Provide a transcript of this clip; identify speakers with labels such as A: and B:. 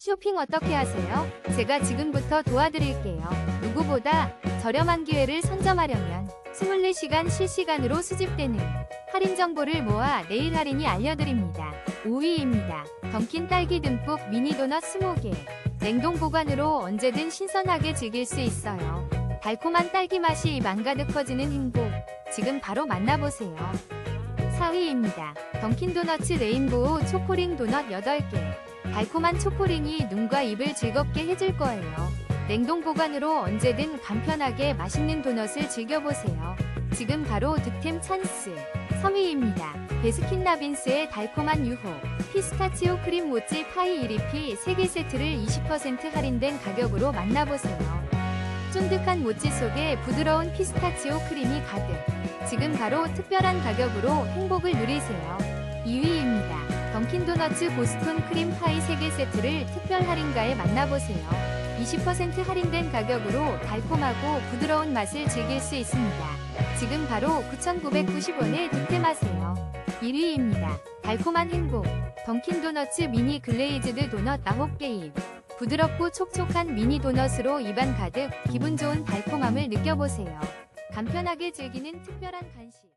A: 쇼핑 어떻게 하세요? 제가 지금부터 도와드릴게요. 누구보다 저렴한 기회를 선점하려면 24시간 실시간으로 수집되는 할인 정보를 모아 내일 할인이 알려드립니다. 5위입니다. 던킨 딸기 듬뿍 미니 도넛 20개. 냉동 보관으로 언제든 신선하게 즐길 수 있어요. 달콤한 딸기 맛이 입안 가득 퍼지는 행복. 지금 바로 만나보세요. 4위입니다. 던킨 도너츠 레인보우 초코링 도넛 8개. 달콤한 초코링이 눈과 입을 즐겁게 해줄 거예요. 냉동 보관으로 언제든 간편하게 맛있는 도넛을 즐겨보세요. 지금 바로 득템 찬스. 3위입니다. 베스킨라빈스의 달콤한 유혹. 피스타치오 크림 모찌 파이 1위피 3개 세트를 20% 할인된 가격으로 만나보세요. 쫀득한 모찌 속에 부드러운 피스타치오 크림이 가득. 지금 바로 특별한 가격으로 행복을 누리세요. 2위입니다. 던킨도너츠 보스톤 크림 파이 3개 세트를 특별 할인가에 만나보세요. 20% 할인된 가격으로 달콤하고 부드러운 맛을 즐길 수 있습니다. 지금 바로 9,990원에 득템하세요. 1위입니다. 달콤한 행복. 던킨 도너츠 미니 글레이즈드 도넛 9개입. 부드럽고 촉촉한 미니 도넛으로 입안 가득 기분 좋은 달콤함을 느껴보세요. 간편하게 즐기는 특별한 간식.